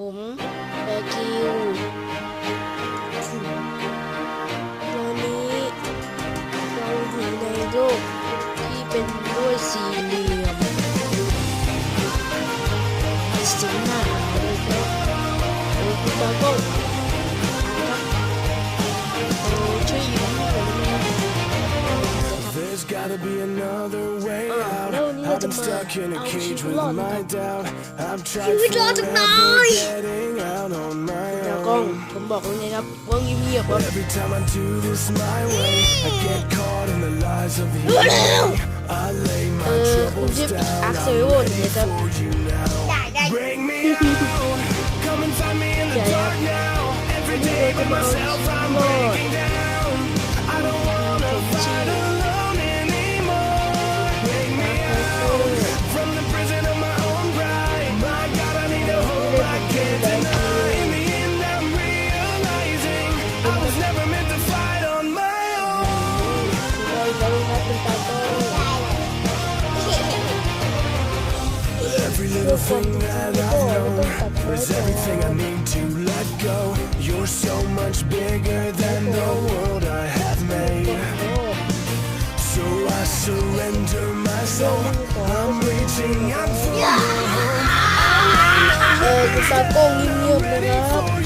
ผมแบกิวตอนนี้เราอยู่ในโลกที่เป็นด้วยสี่เหลี่ยมสีหน้าเลยครับโอ้คุณตาก็ครับโอ้ช่วยอยู่ให้ผมนะครับ There's gotta be another way out. no, need I've to been mind. stuck in a I'll cage shoot with along. my doubt. I've tried Shoot along forever tonight. getting out on my แล้วกล้อง own. ผมบอกเลยนะครับว่าเงียบๆครับ Every time I do this my way, I get caught in the lies of the รู้แล้ว I lay เอ my อผม troubles ชื่อ down. อาร์คเซ I'm เว่น ready นะครับ for you now. ได้ได้ Bring me out. Come and find me in the Yeah, yeah. dark now. Every day by myself, I'm breaking down. much bigger than the world I have made. So I surrender my soul. I'm reaching out for your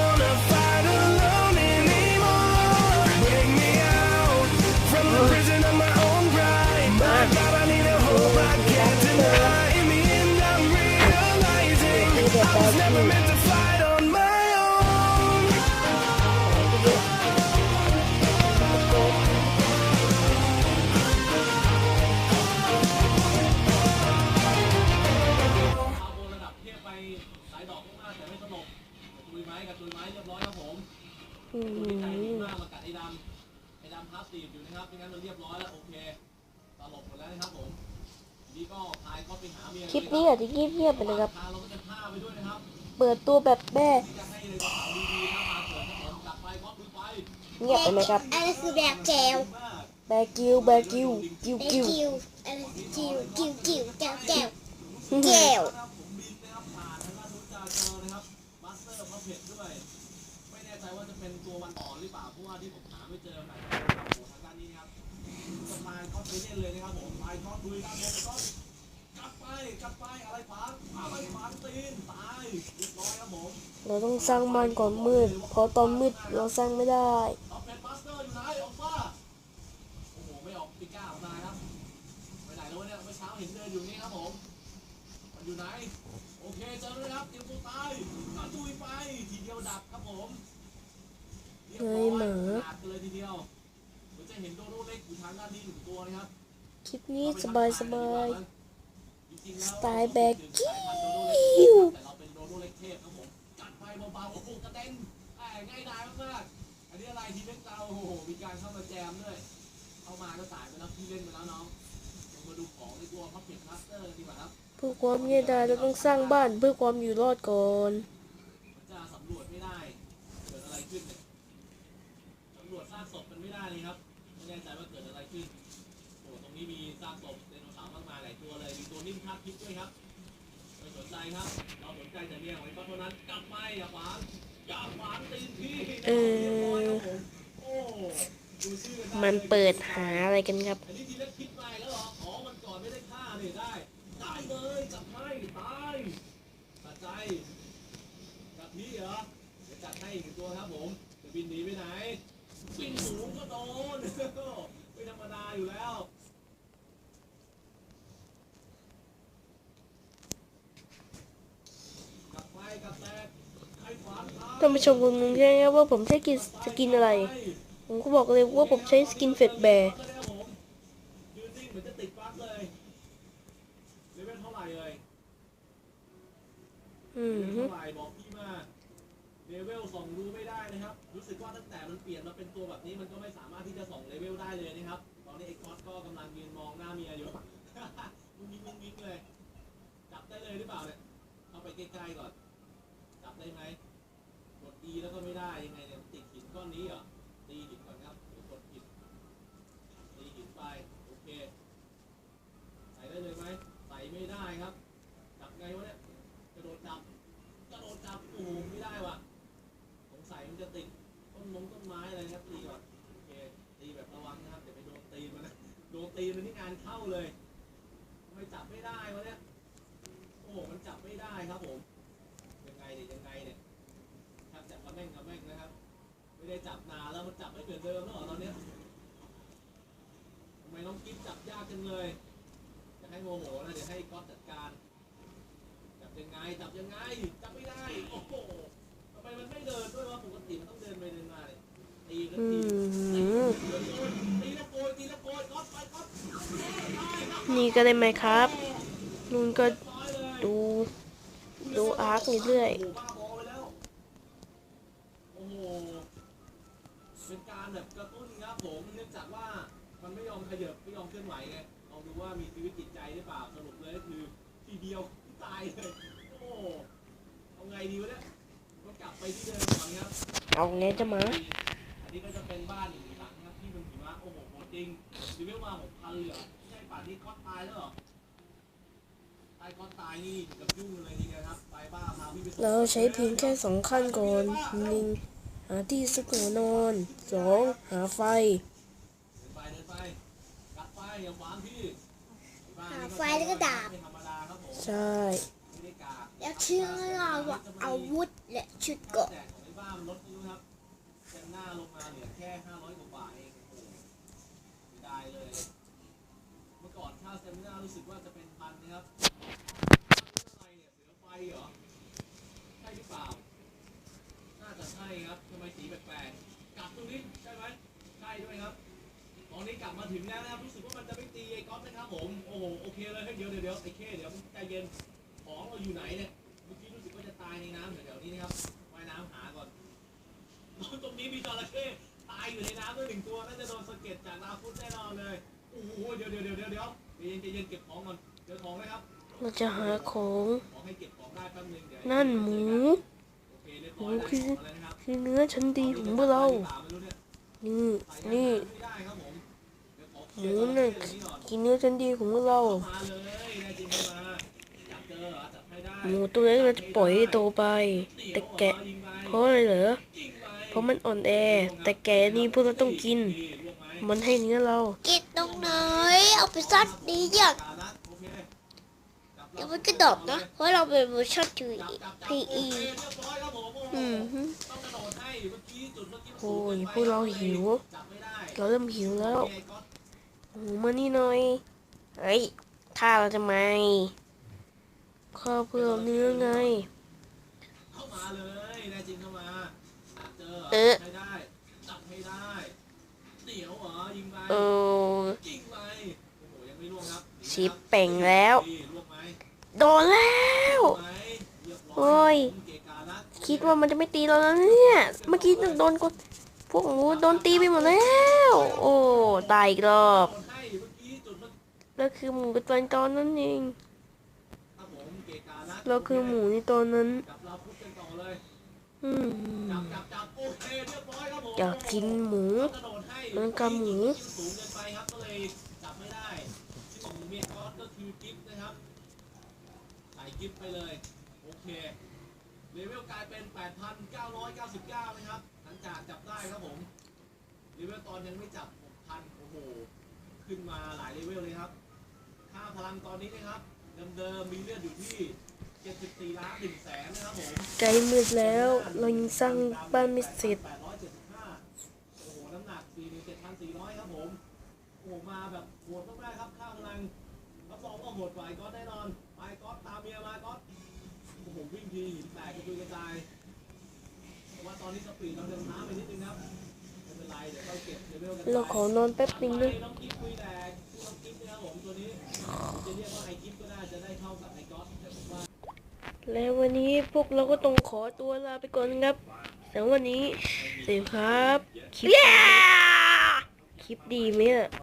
ก็ไปหาเมียคลิปนี้อาจจะเงียบๆไปนะครับพาเราก็จะฆ่าไปด้วยนะครับ เปิดตัวแบบแม่ที่จะให้เลยข่าวดีๆนะมาเถิดครับผมจับไปก็คุยไปเงียบไปไหมครับอันนี้คือแบบแจวมากแบกิวแบกิวกิวไอกิวคิวอันนี้คิวคิวคิวแจวแจวแจวนะครับผมบินนะครับผ่านทางด้านนู้นจะเจอนะครับมาสเตอร์พระเพชรด้วยไม่แน่ใจว่าจะเป็นตัววันอ่อนหรือเปล่าเพราะว่าที่ผมหาไม่เจอนะครับโอ้โหทางด้านนี้นะครับสะพานก็ไปเล่นเลยนะครับผมไปก็คุยกันผมก็กลับไปกลับไปอะไรขวางอะไรขวางตีนตา เราต้องสร้างบ้านก่อนมืด เพราะตอนมืดเราสร้างไม่ได้เอาเป็นมาสเตอร์อยู่ไหนออกมาโอ้โหไม่ออกปิก้าออกมาครับไปไหนแล้ววะเนี่ยเมื่อเช้าเห็นเดินอยู่นี่ครับผมมันอยู่ไหน โอเคเจอแล้วนะครับเตรียมตัวตายกระจุยไป ทีเดียวดับครับผมรียบร้อเฮ้ยหมาขาดกันเลยทีเดียวเดี๋ยวจะเห็นโดโดเล็กอยู่ทางด้านนี้หนึ่งตัวนะครับ คลิปนี้สบายสบายจริงๆแล้วสไตล์แบกกิ้วาๆโอ้โหกระเด็นแหมง่ายดายมากๆอันนี้อะไรทีเล็กเราโอ้โหมีการเข้ามาแจมด้วยเข้ามาก็สายไปแล้วพี่เล่นไปแล้วน้องลงมาดูของในตัวพับเก็ตมาสเตอร์ดีกว่าครับเพื่อความเงียบดายเราต้องสร้างบ้านเพื่อความอยู่รอดก่อนมันจะสำรวจไม่ได้เกิดอะไรขึ้นเนี่ยสำรวจซากศพมันไม่ได้เลยครับไม่แน่ใจว่าเกิดอะไรขึ้นโอ้ตรงนี้มีซากศพไดโนเสาร์มากมายหลายตัวเลยมีตัวนิ่มคาดพิษด้วยครับ เออ มันเปิดหาอะไรกันครับไปแล้วเหนก่อนไม่ได้ฆ่าเนี่ยได้ได้เลยจับให้ตายตัดใจจับพี่เหรอเดี๋ยวจัดให้อีกหนึ่งตัวครับผมจะบินหนีไปไหนบินสูงก็โดนไม่ธรรมดาอยู่แล้ว เท่านผู้ชมคงรู้ใช่ไหมครับว่าผมใช้กินสกินอะไร ผมก็บอกเลยว่าผมใช้สกินเฟดแบร์เหมือนจะติดบั๊กเลยเลเวลเท่าไหร่เลยอืมเท่าไหร่บอกพี่มาเลเวลส่องดูไม่ได้นะครับ รู้สึกว่าตั้งแต่มันเปลี่ยนมาเป็นตัวแบบนี้มันก็ไม่สามารถที่จะส่งเลเวลได้เลยนะครับ ตอนนี้ไอ้คอสก็กำลังยืนมองหน้าเมียอยู่มุ้งมิ้งมุ้งมิ้งเลย จับได้เลยหรือเปล่าเนี่ยเข้าไปใกล้ๆก่อน จับได้ไหม ด E แล้วก็ไม่ได้ยังไงเนี่ยติดหินก้อนนี้เหรอตีหินก่อนครับกดผิดตีหินไปโอเค ใส่ได้เลยไหมใส่ไม่ได้ครับจับไงวะเนี่ยกระโดดจับกระโดดจับโอ้โหไม่ได้ว่ะสงสัยมันจะติดต้นมงต้นไม้อะไรครับตีก่อนโอเคตีแบบระวังนะครับเดี๋ยวไปโดนตีมันนะโดนตีมันนี่งานเข้าเลยทำไมจับไม่ได้วะเนี่ยโอ้มันจับไม่ได้ครับผม ยังไงเนี่ยยังไงเนี่ยแทบจะกระแม่งกระแม่งนะครับ ไม่ได้จับนานแล้วมันจับไม่เหมือนเดิมแล้วเหรอตอนเนี้ยทำไมน้องกิ๊ฟจับยากจังเลยจะให้โมโหนะเดี๋ยวให้ก๊อตจัดการ จับยังไงจับยังไงจับไม่ได้โอ้โหทำไมมันไม่เดินด้วยวะปกติมันต้องเดินไปเดินมาเลยตีกันอืทีมตีละโกยตีละโกยก๊อตไปก๊อตนี่ก็ได้ไหมครับนุ่นก็ร้อยเลยดูดูอาร์คเรื่อยโอ้โหบ้าบอไปแล้ว โอ้โห เป็นการแบบกระตุ้นครับผมเนื่องจากว่ามันไม่ยอมขยับไม่ยอมเคลื่อนไหวไงลองดูว่ามีชีวิตจิตใจหรือเปล่าสรุปเลยก็คือทีเดียวตายเลยโอ้โหเอาไงดีวะเนี่ยก็กลับไปที่เดิมก่อนครับๆเอาไงจะมาอันนี้ก็จะเป็นบ้านอีกหลังนะครับที่มันหิมะโอ้โหโหดจริงรีวิวมาหกพันเลยเหรอใช่ป่านนี้ก๊อตตายแล้วเหรอตายก๊อตตายนี่ถึงกับยุ่งเลยนี่นะครับไปบ้าพาพี่ไปส่งเราใช้เพียงแค่สองขั้นก่อนหนึ่งหาที่ซุกหัวนอนสองหาไฟเดินไปเดินไปกลับไปอย่าขวางพี่บ้นนี้หาไฟแล้วก็ดาบไม่ธรรมดาครับผมใช่ไม่ได้กากแล้วชื่อเราว่าอาวุธและชุดเกราะแจกของไอ้บ้านมันลดนิ้วครับเซนหน้าลงมาเหลือแค่ห้าร้อยกว่าบาทเองโอ้โหไม่ได้เลยเมื่อก่อนค่าเซมินารู้สึกว่าจะเป็นพันนะครับอะไรเนี่ยเสือไฟเหรอ ใช่หรือเปล่า น่าจะใช่ครับทำไมสีแปลกๆกลับตรงนี้ใช่ไหมใช่ด้วยครับ ตอนนี้กลั บมาถึงแล้วนะครับรู้สึกว่ามันจะไม่ตีไอ้ก๊อฟนะครับผมโอ้โหโอเคเลยเฮ้ยเดี๋ยวเดี๋ยวเดี๋ยวไอ้เคเดี๋ยวใจเย็นของเราอยู่ไหนเนี่ยเมื่อกี้รู้สึกว่าจะตายในน้ำแถวๆนี้นะครับว่ายน้ำหาก่อนตรงนี้มีจระเข้ตายอยู่ในน้ำด้วยหนึ่งตัวน่าจะโดนสะเก็ดจากลาฟุตแน่นอนเลยโอ้โหเดี๋ยวเดี๋ยวเดี๋ยวเดี๋ยวเดี๋ยวใจเย็นใจเย็นเก็บของก่อนเดี๋ยวของนะครับเราจะหาของขอให้เก็บของได้แป๊บนึงเดี๋ยวนั่นหมูโอเคเรียบร้อยได้ของแล้วนะครับคือเนื้อชั้นดีของพวกเรานี่นี่ หลียมูร์เนี่ยเรื่องนี้ก่อนกินเนื้อชั้นดีของพวกเรามาเลยนายจริงไม่มาอยากเจอเหรอจัดให้ได้หมูตัวเล็กเราจะปล่อยให้โตไป แต่แกะยิงไปเพราะอะไรเหรอยิงไปเพราะมันอ่อนแอ แต่แกะนี่พวกเราต้องกินล่วงไหมมันให้เนื้อเรา กินตรงไหน เอาไปซัดดีอยากกาละโอเคจับเดี๋ยวมันก็ดรอปนะ เพราะเราเป็นเวอร์ชันทีจับจับจับพีโออีเคเรียบร้อยครับผมโอ้โหอืมฮึต้องกระโดดให้เมื่อกี้จุดเมื่อกี้โอ้ยพวกเราหิวจับไม่ได้เราเริ่มหิวแล้ว โอเคก๊อตหมูมานี่หน่อย เฮ้ยฆ่าเราจะไหมข้าเพื่อเนื้อไง เข้ามาเลยแน่จริงเข้ามา เจอเออให้ได้ จับให้ได้เดี๋ยวเหรอยิงไปเออยิงไปโอ้โหยังไม่ล่วงครับชิปเป่งแล้วดีล่วงไหมโดนแล้วไหมเรีบร้โอ้ยเกะกะนะคิดว่ามันจะไม่ตีเราแล้วเนี่ย เมื่อกี้โดนกด พวกหมูโดนตีไปหมดแล้ว โอ้ตายอีกรอบเมื่อกี้จุดเมื่อแล้วคือหมูเป็นตอนตอนนั้นเองเราคือหมูในตอนนั้นจับเราพุดกันต่อเลยอืมอยากกินหมูเหมือนกับหมูไปครับก็เลยจับไม่ได้ชื่องกับใส่กิฟไปเลย โอเคเลเวลกลายเป็น 8,999 นะครับ ลังจากจับได้ครับผมเลเวลตอนยังไม่จับ6,000โอ้โหขึ้นมาหลายเลเวลเลยครับค่าพลังตอนนี้นะครับเดิมๆมีเลือดอยู่ที่74ล้าน1แสนนะครับผมใจมืดแล้วเรายังสร้างบ้านไม่เสร็จ875โอ้โหน้ำหนัก47,400ครับผมโอ้โหมาแบบโหดมากๆครับค่าพลังรับรองว่าโหดกว่าไอ้ก๊อตแน่นอนไปก๊อตตามเมียมาก๊อตโอ้โหวิ่งทีหินแตกกระจุยกระจาย เราเดินช้าไปนิดนึงนะครับไม่เป็นไรเดี๋ยวเราเก็บเลเวลกันไปเราขอนอนแป๊บนึงนะน้องกิ๊ฟคุยแต่น้องกิ๊ฟนะครับผมตัวนี้จะเรียกว่าไอกิ๊ฟก็ได้จะได้เท่ากับไอก๊อตแต่ผมว่าแล้ววันนี้พวกเราก็ต้องขอตัวลาไปก่อนครับสำหรับวันนี้สวัสดีครับ คลิปดีคลิปดีไหมอะ